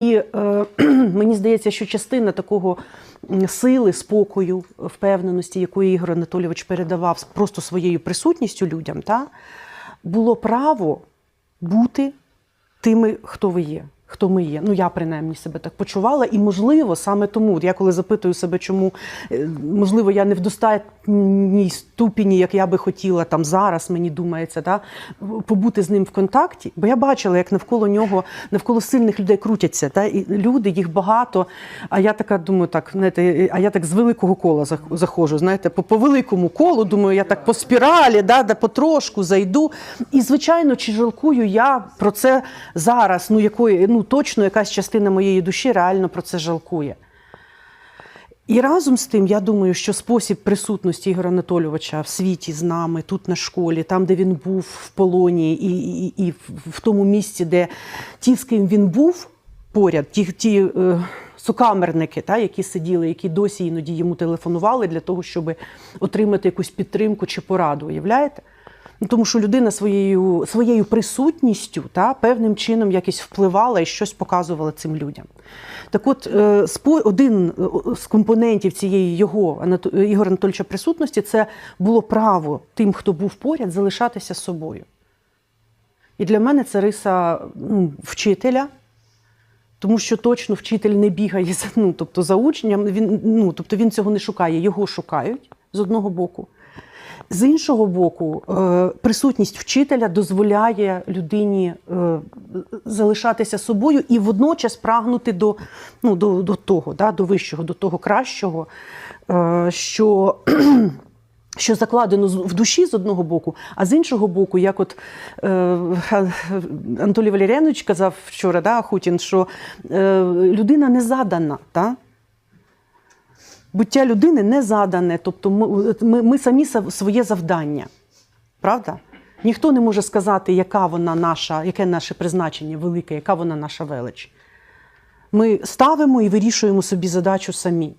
І е, мені здається, що частина такого сили, спокою, впевненості, яку Ігор Анатолійович передавав просто своєю присутністю людям, та, було право бути тими, хто ви є. Хто ми є? Ну я принаймні себе так почувала, і можливо саме тому, я коли запитую себе, чому е, можливо я не в достатній ступені, як я би хотіла там зараз, мені думається, да, побути з ним в контакті, бо я бачила, як навколо нього, навколо сильних людей крутяться. Та, і люди, їх багато. А я така думаю, так, знаєте, а я так з великого кола заходжу, знаєте, по, по великому колу, думаю, я так по спіралі, да, да, потрошку зайду. І, звичайно, чи жалкую я про це зараз, ну якої, ну точно якась частина моєї душі реально про це жалкує. І разом з тим, я думаю, що спосіб присутності Ігоря Анатолійовича в світі з нами, тут на школі, там, де він був в полоні, і, і, і в- тому місці, де ті, з ким він був поряд, ті, ті е, сукамерники, та, які сиділи, які досі іноді йому телефонували для того, щоб отримати якусь підтримку чи пораду. Уявляєте? Ну, Тому що людина своєю, своєю присутністю та, певним чином якось впливала і щось показувала цим людям. Так от, е, один е, з компонентів цієї його Анато- Ігоря Анатольовича присутності це було право тим, хто був поряд, залишатися собою. І для мене це риса ну, вчителя, тому що точно вчитель не бігає за, ну, тобто, за учням, він, ну, тобто він цього не шукає, його шукають з одного боку. З іншого боку, е, присутність вчителя дозволяє людині е, залишатися собою і водночас прагнути до, ну, до, до того, да, до вищого, до того кращого, е, що. Що закладено в душі з одного боку, а з іншого боку, як от е, Валеріанович казав вчора, да, Хутін, що людина не задана. Да? Буття людини не задане, тобто ми, ми, ми самі своє завдання. Правда? Ніхто не може сказати, яка вона наша, яке наше призначення велике, яка вона наша велич. Ми ставимо і вирішуємо собі задачу самі.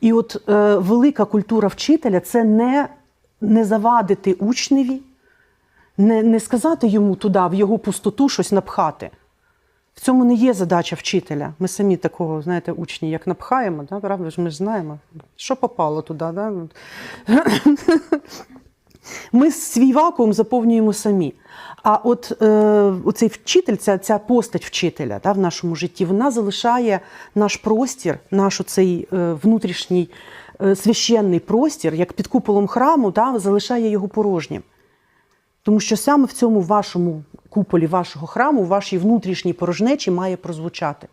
І от е, велика культура вчителя це не, не завадити учневі, не, не сказати йому туди, в його пустоту щось напхати. В цьому не є задача вчителя. Ми самі такого, знаєте, учні, як напхаємо, да, правда ж ми ж знаємо, що попало туди. Да? Ми свій вакуум заповнюємо самі. А от е, оцей вчитель, ця, ця постать вчителя да, в нашому житті, вона залишає наш простір, наш оцей е, внутрішній е, священний простір, як під куполом храму, да, залишає його порожнім. Тому що саме в цьому вашому куполі вашого храму, вашій внутрішній порожнечі має прозвучати.